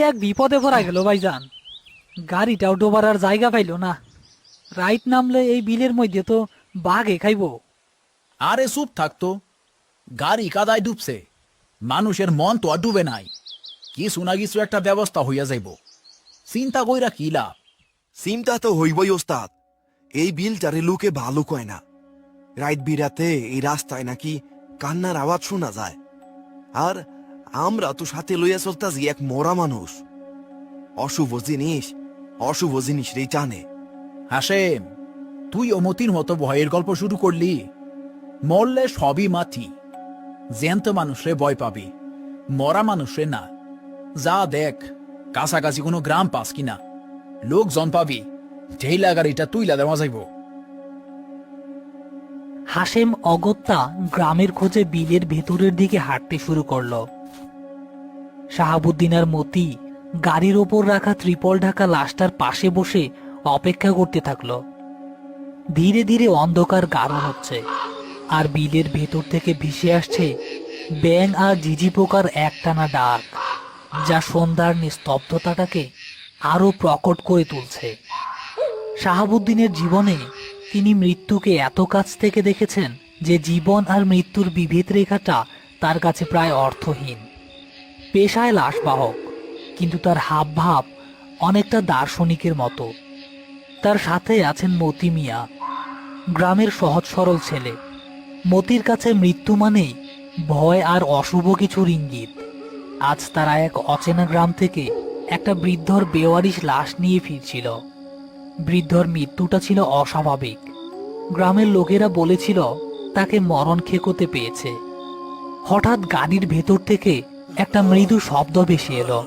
এক বিপদে পড়া গেল ভাইজান। গাড়িটাও ডোবার আর জায়গা পাইল না। রাইট নামলে এই বিলের মধ্যে তো বাঘে খাইবো। আরে চুপ থাকতো গাড়ি কাদায় ডুবছে। মানুষের মন তো আর ডুবে নাই। কিছু না কিছু একটা ব্যবস্থা হইয়া যাইব। চিন্তা কইরা কি লাভ? চিন্তা তো হইবই ওস্তাদ। এই বিলটারে লোকে ভালো কয় না। রাইত বিরাতে এই রাস্তায় নাকি কান্নার আওয়াজ শোনা যায়। আর আমরা তো সাথে লইয়া চলতাছি এক মরা মানুষ। অশুভ জিনিস অশুভ জিনিস রে জানে। হাসেম তুই অমতির মতো ভয়ের গল্প শুরু করলি। মরলে সবই মাথি জ্যান্ত মানুষরে ভয় পাবি মরা মানুষরে না। যা দেখ কাছাকাছি কোনো গ্রাম পাস কিনা। লোকজন পাবি ঢেইলা গাড়িটা তুইলা দেওয়া যাইব হাসেম অগত্যা গ্রামের খোঁজে বিলের ভেতরের দিকে হাঁটতে শুরু করল। শাহাবুদ্দিন আর মতি গাড়ির ওপর রাখা ত্রিপল ঢাকা লাশটার পাশে বসে অপেক্ষা করতে থাকল। ধীরে ধীরে অন্ধকার গাঢ় হচ্ছে আর বিলের ভেতর থেকে ভেসে আসছে ব্যাং আর ঝিঝি পোকার একটানা ডাক, যা সন্ধ্যার নিস্তব্ধতাটাকে আরও প্রকট করে তুলছে। শাহাবুদ্দিনের জীবনে তিনি মৃত্যুকে এত কাছ থেকে দেখেছেন যে জীবন আর মৃত্যুর বিভেদ রেখাটা তার কাছে প্রায় অর্থহীন। পেশায় লাশবাহক, কিন্তু তার হাবভাব অনেকটা দার্শনিকের মতো। তার সাথে আছেন মতি মিয়া, গ্রামের সহজ সরল ছেলে। মতির কাছে মৃত্যু মানেই ভয় আর অশুভ কিছুর ইঙ্গিত আজ তারা এক অচেনা গ্রাম থেকে একটা বৃদ্ধর বেওয়ারিশ লাশ নিয়ে ফিরছিল। বৃদ্ধর মৃত্যুটা ছিল অস্বাভাবিক। গ্রামের লোকেরা বলেছিল তাকে মরণ খেকোতে পেয়েছে। হঠাৎ গাড়ির ভেতর থেকে একটা মৃদু শব্দ ভেসে এলো।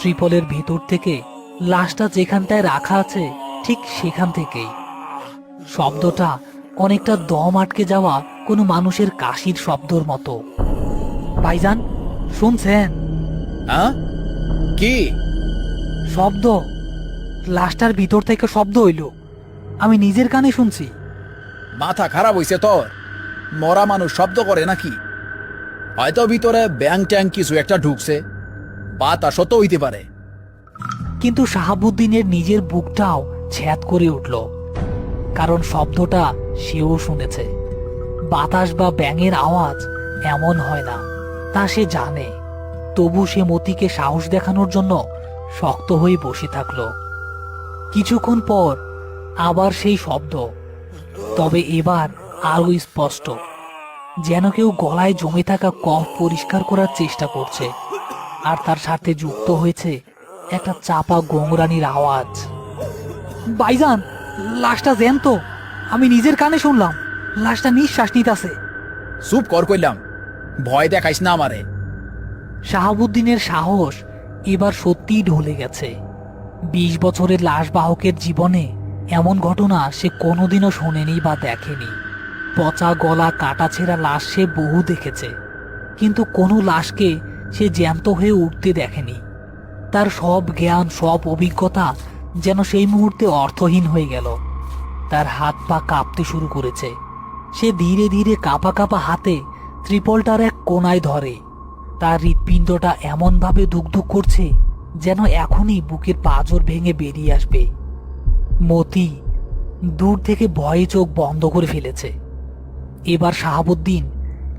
ত্রিপলের ভেতর থেকে লাশটা যেখানটায় রাখা আছে ঠিক সেখান থেকেই। শব্দটা অনেকটা দম আটকে যাওয়া কোনো মানুষের কাশির শব্দর মতো। ভাইজান শুনছেন? কি? শব্দ? লাশটার ভিতর থেকে শব্দ হইল। আমি নিজের কানে শুনছি। মাথা খারাপ হইছে তোর। মরা মানুষ শব্দ করে নাকি? হয়তো ভিতরে ব্যাং ট্যাং কিছু একটা ঢুকছে। বাতাসও তো হইতে পারে। কিন্তু শাহাবুদ্দিনের নিজের বুকটাও ছ্যাদ করে উঠল। কারণ শব্দটা সেও শুনেছে। বাতাস বা ব্যাঙের আওয়াজ এমন হয় না, তা সে জানে। তবু সে মতিকে সাহস দেখানোর জন্য শক্ত হয়ে বসে থাকল। কিছুক্ষণ পর আবার সেই শব্দ, তবে এবার আরও স্পষ্ট। যেন কেউ গলায় জমে থাকা কফ পরিষ্কার করার চেষ্টা করছে। আর তার সাথে যুক্ত হয়েছে একটা চাপা গোংরানির আওয়াজ। বাইজান লাশটা জ্যান্ত। আমি নিজের কানে শুনলাম। লাশটা নিঃশ্বাস নিতেছে। চুপ কর কইলাম। ভয় দেখাইস না আমারে। শাহাবুদ্দিনের সাহস এবার সত্যিই ঢলে গেছে। বিশ বছরের লাশবাহকের জীবনে এমন ঘটনা সে কোনোদিনও শোনেনি বা দেখেনি। পচা গলা কাটাছেঁড়া লাশ সে বহু দেখেছে। কিন্তু কোনো লাশকে সে জ্যান্ত হয়ে উঠতে দেখেনি। তার সব জ্ঞান, সব অভিজ্ঞতা যেন সেই মুহূর্তে অর্থহীন হয়ে গেল। তার হাত পা কাঁপতে শুরু করেছে। সে ধীরে ধীরে কাঁপা কাঁপা হাতে ত্রিপলটার এক কোনায় ধরে। তার হৃৎপিণ্ডটা এমনভাবে দুগদুগ করছে যেন এখনই বুকের পাঁজর ভেঙে বেরিয়ে আসবে। মতি দূর থেকে ভয়ে চোখ বন্ধ করে ফেলেছে। এবার শাহাবুদ্দিন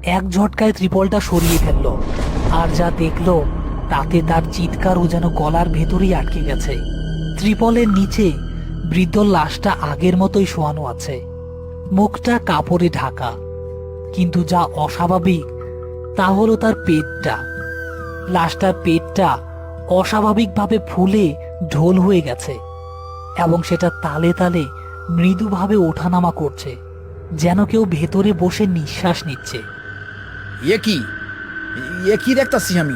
এক ঝটকায় ত্রিপলটা সরিয়ে ফেলল। আর যা দেখল, তাতে তার চিৎকারও যেন গলার ভেতরেই আটকে গেছে। ত্রিপলের নিচে বৃদ্ধ লাশটা আগের মতোই শোয়ানো আছে। মুখটা কাপড়ে ঢাকা। কিন্তু যা অস্বাভাবিক, তা হলো তার পেটটা। লাশটার পেটটা অস্বাভাবিকভাবে ফুলে ঢোল হয়ে গেছে এবং সেটা তালে তালে মৃদুভাবে ওঠানামা করছে। যেন কেউ ভেতরে বসে নিঃশ্বাস নিচ্ছে। এ কি? এ কি দেখতাছি আমি?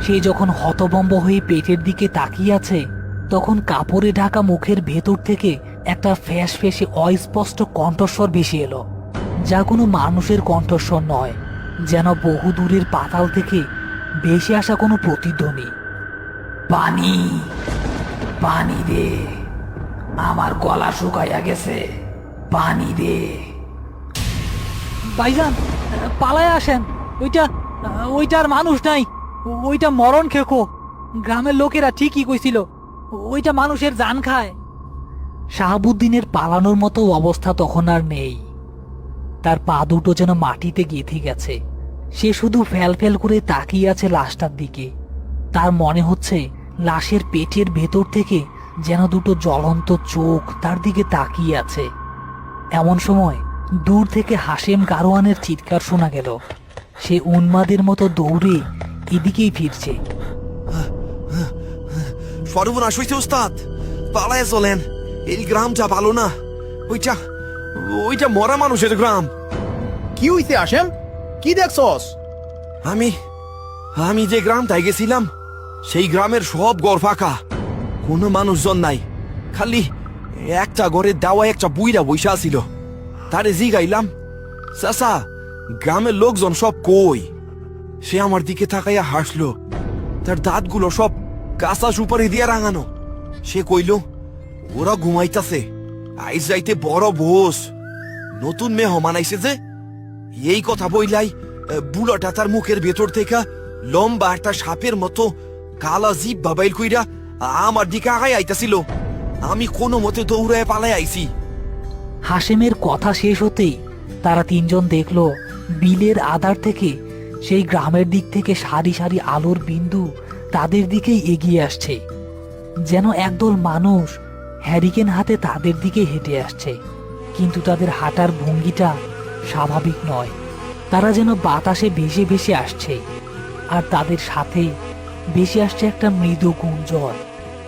সে যখন হতবম্ব হয়ে পেটের দিকে তাকিয়ে আছে তখন কাপড়ে ঢাকা মুখের ভেতর থেকে একটা ফ্যাস ফেসে অস্পষ্ট কণ্ঠস্বর ভেসে এলো যা কোনো মানুষের কণ্ঠস্বর নয় যেন বহু দূরের পাতাল থেকে ভেসে আসা কোনো প্রতিধ্বনি। পানি পানি দে আমার গলা শুকাইয়া গেছে। পানি দে। ভাইজান, পালায় আসেন। ওইটা, ওইটার মানুষ নাই। ওইটা মরণ খেকো। গ্রামের লোকেরা ঠিকই কইছিল, ওইটা মানুষের জান খায়। শাহাবুদ্দিনের পালানোর মতো অবস্থা তখন আর নেই। তার পা দুটো যেন মাটিতে গেঁথে গেছে। সে শুধু ফ্যাল ফ্যাল করে তাকিয়ে আছে লাশটার দিকে। তার মনে হচ্ছে লাশের পেটের ভেতর থেকে যেন দুটো জ্বলন্ত চোখ তার দিকে তাকিয়ে আছে। এমন সময় দূর থেকে হাসেম গারোয়ানের চিৎকার শোনা গেল। সে উন্মাদের মতো দৌড়ে এদিকেই ফিরছে। সর্বনাশ হইছে ওস্তাদ পালায় চলেন। এই গ্রামটা ভালো না। ওইটা ওইটা মরা মানুষের গ্রাম। কি হইছে আসেম কি দেখছস? আমি আমি যে গ্রামটায় গেছিলাম সেই গ্রামের সব গড় ফাঁকা। কোনো মানুষজন নাই। খালি একটা ঘরের দাওয়া একটা বুইরা বইসা ছিল তারে জি গাইলাম, চাচা, গ্রামের লোকজন সব কই? সে আমার দিকে তাকাইয়া হাসলো, তার দাঁতগুলো সব কাঁচা সুপারি দিয়া রাঙানো। সে কইল, ওরা ঘুমাইতাছে আইস যাইতে বড় বোস, নতুন মেহমান আইছে যে। এই কথা বইলাই বুড়োটা তার মুখের ভেতর থেকে লম্বা একটা সাপের মতো কালা জিপ বাবাইল কইরা আমার দিকে আগাই আইতাছিল। আমি কোনো মতে দৌড়ায় পালাই আইছি। হাসেমের কথা শেষ হতেই তারা তিনজন দেখল, বিলের আধার থেকে সেই গ্রামের দিক থেকে সারি সারি আলোর বিন্দু তাদের দিকেই এগিয়ে আসছে। যেন একদল মানুষ হ্যারিকেন হাতে তাদের দিকে হেঁটে আসছে। কিন্তু তাদের হাঁটার ভঙ্গিটা স্বাভাবিক নয়। তারা যেন বাতাসে ভেসে ভেসে আসছে। আর তাদের সাথে ভেসে আসছে একটা মৃদু গুঞ্জন।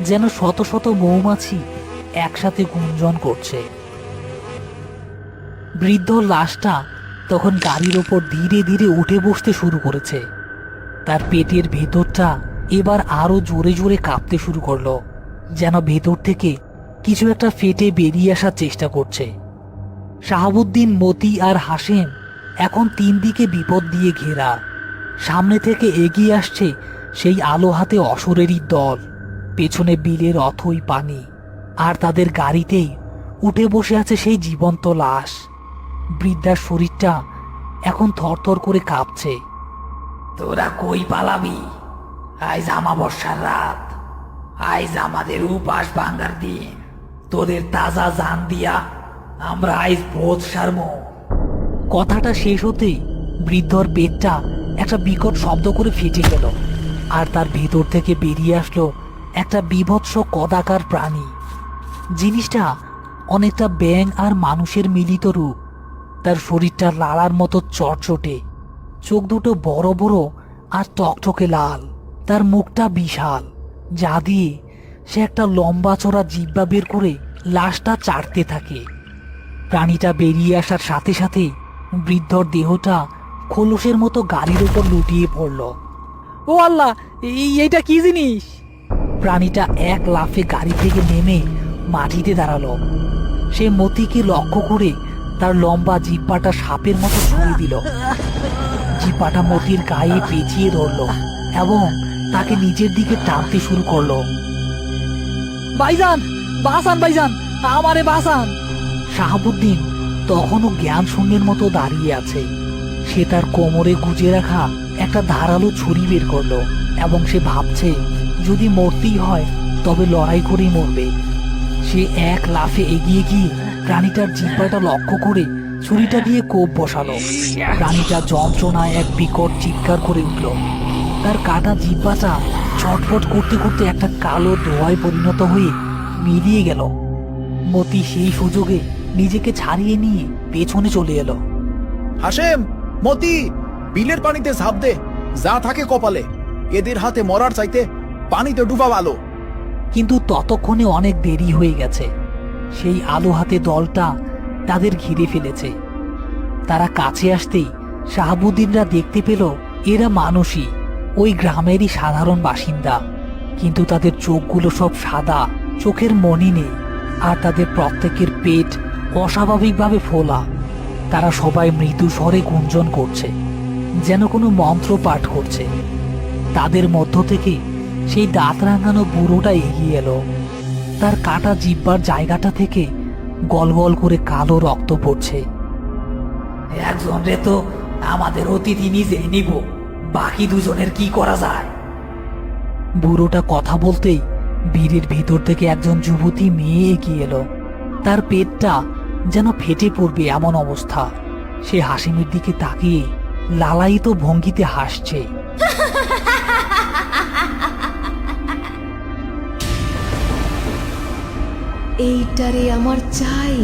যেন শত শত মৌমাছি একসাথে গুঞ্জন করছে। বৃদ্ধ লাশটা তখন গাড়ির ওপর ধীরে ধীরে উঠে বসতে শুরু করেছে। তার পেটের ভেতরটা এবার আরও জোরে জোরে কাঁপতে শুরু করল, যেন ভেতর থেকে কিছু একটা ফেটে বেরিয়ে আসার চেষ্টা করছে। শাহাবুদ্দিন, মতি আর হাসেম এখন তিন দিকে বিপদ দিয়ে ঘেরা। সামনে থেকে এগিয়ে আসছে সেই আলো হাতে অসরেরই দল। পেছনে বিলের অথই পানি, আর তাদের গাড়িতেই উঠে বসে আছে সেই জীবন্ত লাশ। বৃদ্ধার শরীরটা এখন থরথর করে কাঁপছে। তোরা কই পালাবি? আইজ আমাবস্যার রাত। আইজ আমাদের উপাস ভাঙ্গার দিন। তোদের তাজা জান দিয়া আমরা আইজ ভোজ সারব। কথাটা শেষ হতেই বৃদ্ধর পেটটা একটা বিকট শব্দ করে ফেটে গেল, আর তার ভেতর থেকে বেরিয়ে আসলো একটা বিভৎস কদাকার প্রাণী। জিনিসটা অনেকটা ব্যাং আর মানুষের মিলিত রূপ। তার শরীরটা লালার মতো চটচটে। চোখ দুটো বড় বড় আর টকটকে লাল। তার মুখটা বিশাল, যা দিয়ে সে একটা লম্বা চড়া জিব্বা বের করে লাশটা চাটতে থাকে। প্রাণীটা বেরিয়ে আসার সাথে সাথে বৃদ্ধর দেহটা খোলসের মতো গাড়ির উপর লুটিয়ে পড়ল। ও আল্লাহ, এই এইটা কি জিনিস? প্রাণীটা এক লাফে গাড়ি থেকে নেমে মাটিতে দাঁড়াল। সে মতিকে লক্ষ্য করে তার লম্বা জিব্বাটা সাপের মতো ছুঁয়ে দিল। জিব্বাটা মতির গায়ে পেঁচিয়ে ধরলো এবং তাকে নিজের দিকে টানতে শুরু করল। ভাইজান, বাসান ভাইজান, আমারে বাসান। শাহাবুদ্দিন তখনও জ্ঞান শূন্যের মতো দাঁড়িয়ে আছে। সে তার কোমরে গুজে রাখা একটা ধারালো ছুরি বের করল এবং সে ভাবছে যদি মরতেই হয়, তবে লড়াই করেই মরবে। সে এক লাফে এগিয়ে গিয়ে প্রাণীটার জিব্বাটা লক্ষ্য করে ছুরিটা দিয়ে কোপ বসালো। প্রাণীটা যন্ত্রণায় এক বিকট চিৎকার করে উঠল। তার কাটা জিব্বাটা ছটফট করতে করতে একটা কালো ধোঁয়ায় পরিণত হয়ে মিলিয়ে গেল। মতি সেই সুযোগে নিজেকে ছাড়িয়ে নিয়ে পেছনে চলে এলো। হাসেম মতি, বিলের পানিতে ঝাঁপ দে। যা থাকে কপালে। এদের হাতে মরার চাইতে পানিতে ডুবা ভালো কিন্তু ততক্ষণে অনেক দেরি হয়ে গেছে। সেই আলো হাতে দলটা তাদের ঘিরে ফেলেছে। তারা কাছে আসতেই শাহাবুদ্দিনরা দেখতে পেল এরা মানুষই, ওই গ্রামেরই সাধারণ বাসিন্দা। কিন্তু তাদের চোখগুলো সব সাদা, চোখের মনি নেই, আর তাদের প্রত্যেকের পেট অস্বাভাবিকভাবে ফোলা। তারা সবাই মৃদু স্বরে গুঞ্জন করছে, যেন কোনো মন্ত্র পাঠ করছে। তাদের মধ্য থেকে সেই দাঁত রাঙানো বুড়োটা এগিয়ে এলো। তার কাটা জিব্বার জায়গাটা থেকে গল গল করে কালো রক্ত পড়ছে। একজন রে তো আমাদের অতিথি নিজে নিব, বাকি দুজনের কি করা যায়? বুড়োটা কথা বলতেই বীরের ভিতর থেকে একজন যুবতী মেয়ে এগিয়ে এলো। তার পেটটা যেন ফেটে পড়বে এমন অবস্থা। সে হাসিমের দিকে তাকিয়ে লালায়িত ভঙ্গিতে হাসছে। এইটারে আমার চাই।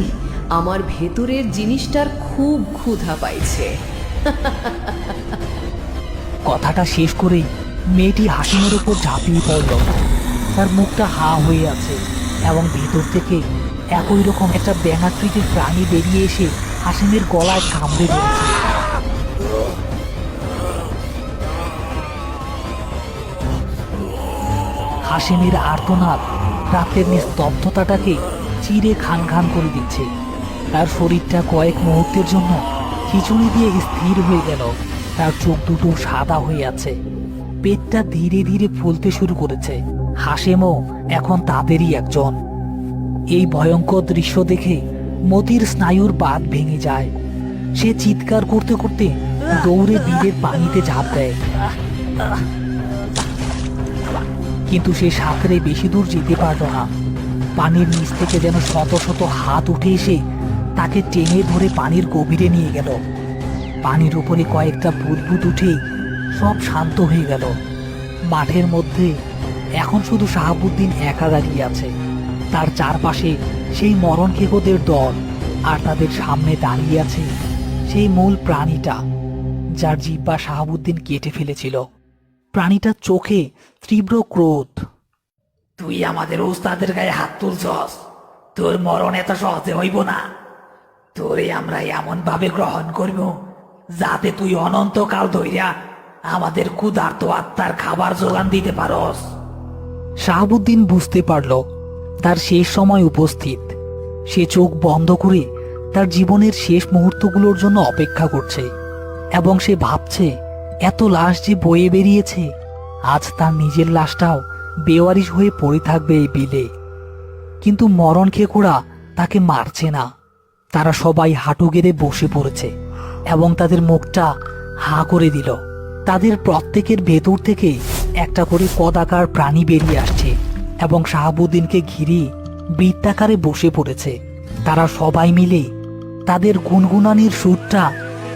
আমার ভেতরের জিনিসটার খুব ক্ষুধা পাইছে। কথাটা শেষ করেই মেয়েটি হাসিমের উপর ঝাঁপিয়ে পড়ল। তার মুখটা হা হয়ে আছে এবং ভেতর থেকে একই রকম একটা ব্যাঙাকৃতির প্রাণী বেরিয়ে এসে হাসিমের গলায় কামড়ে ধরেছে হাসিমের আর্তনাদ রাতের নিস্তব্ধতাটাকে চিরে খান খান করে দিচ্ছে। তার শরীরটা কয়েক মুহূর্তের জন্য খিচুড়ি দিয়ে স্থির হয়ে গেল। তার চোখ দুটো সাদা হয়ে আছে। পেটটা ধীরে ধীরে ফুলতে শুরু করেছে। হাসেমও এখন তাদেরই একজন। এই ভয়ঙ্কর দৃশ্য দেখে মতির স্নায়ুর বাঁধ ভেঙে যায়। সে চিৎকার করতে করতে দৌড়ে বীরের পানিতে ঝাঁপ দেয়। কিন্তু সে সাঁতরে বেশি দূর যেতে পারল না। পানির নিচ থেকে যেন শত শত হাত উঠে এসে তাকে টেনে ধরে পানির গভীরে নিয়ে গেল। পানির উপরে কয়েকটা বুদবুদ উঠে সব শান্ত হয়ে গেল। মাঠের মধ্যে এখন শুধু শাহাবুদ্দিন একা দাঁড়িয়ে আছে। তার চারপাশে সেই মরণ খেকোদের দল আর তাদের সামনে দাঁড়িয়ে আছে সেই মূল প্রাণীটা, যার জিব্বা শাহাবুদ্দিন কেটে ফেলেছিল। প্রাণীটার চোখে তীব্র ক্রোধ। তুই আমাদের ওস্তাদের গায়ে হাত তুলছস। তোর মরণ এত সহজে হইব না। তোরে আমরা এমন ভাবে গ্রহণ করব যাতে তুই অনন্তকাল ধইরা আমাদের ক্ষুধার্ত আত্মার খাবার যোগান দিতে পারস। শাহাবুদ্দিন বুঝতে পারল তার শেষ সময় উপস্থিত। সে চোখ বন্ধ করে তার জীবনের শেষ মুহূর্তগুলোর জন্য অপেক্ষা করছে এবং সে ভাবছে এত লাশ যে বয়ে বেরিয়েছে, আজ তার নিজের লাশটাও বেওয়ারিশ হয়ে পড়ে থাকবে এই বিলে। কিন্তু মরণ খেকোড়া তাকে মারছে না। তারা সবাই হাঁটু গেড়ে বসে পড়েছে এবং তাদের মুখটা হা করে দিল। তাদের প্রত্যেকের ভেতর থেকে একটা করে কদাকার প্রাণী বেরিয়ে আসছে এবং শাহাবুদ্দিনকে ঘিরে বৃত্তাকারে বসে পড়েছে। তারা সবাই মিলে তাদের গুনগুনানির সুরটা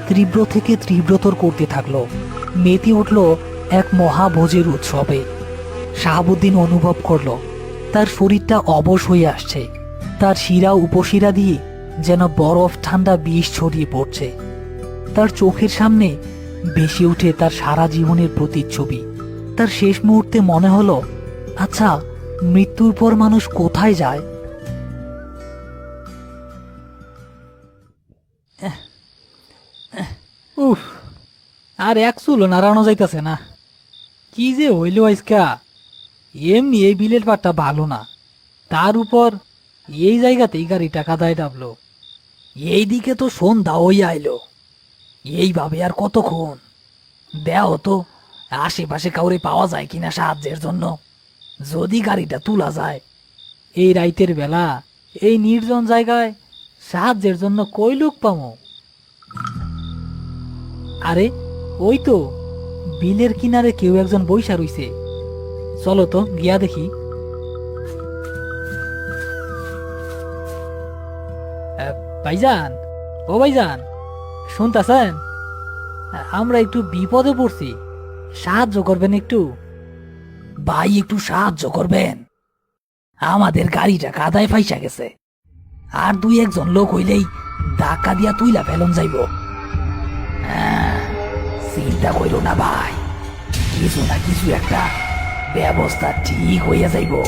তীব্র থেকে তীব্রতর করতে থাকল। মেতে উঠল এক মহাভোজের উৎসবে। শাহাবুদ্দিন অনুভব করল, তার শরীরটা অবশ হয়ে আসছে। তার শিরা উপশিরা দিয়ে যেন বরফ ঠান্ডা বিষ ছড়িয়ে পড়ছে। তার চোখের সামনে বেশি উঠে তার সারা জীবনের প্রতিচ্ছবি। তার শেষ মুহূর্তে মনে হলো আচ্ছা মৃত্যুর পর মানুষ কোথায় যায়? উফ আর এক চুলো নাড়ানো যাইতেছে না। কি যে হইল আজকা? এমনি এই বিলের পাটটা ভালো না। তার উপর এই জায়গাতেই গাড়ি টাকা দেয় ডাবলো। এই দিকে তো সন্ধ্যা হই আইলো। এইভাবে আর কতক্ষণ? দেও তো আশেপাশে কাউরে পাওয়া যায় কিনা সাহায্যের জন্য। যদি গাড়িটা তোলা যায়, এই রাইতের বেলা এই নির্জন জায়গায় সাহায্যের জন্য কই লোক পামো? আরে ওই তো, বিলের কিনারে কেউ একজন বৈশা রইছে। চলো তো, গিয়া দেখি। ভাইজান, ও ভাইজান, শুনতাছেন? আমরা একটু বিপদে পড়ছি, সাহায্য করবেন একটু? ভাই, একটু সাহায্য করবেন। আমাদের গাড়িটা কাদায় ফাইসা গেছে, আর দুই একজন লোক হইলেই ধাক্কা দিয়া তুইলা ফেলন যাইব। চিন্তা কইরো না ভাই। কিছু না কিছু একটা ব্যবস্থা ঠিক হইয়া যাইব।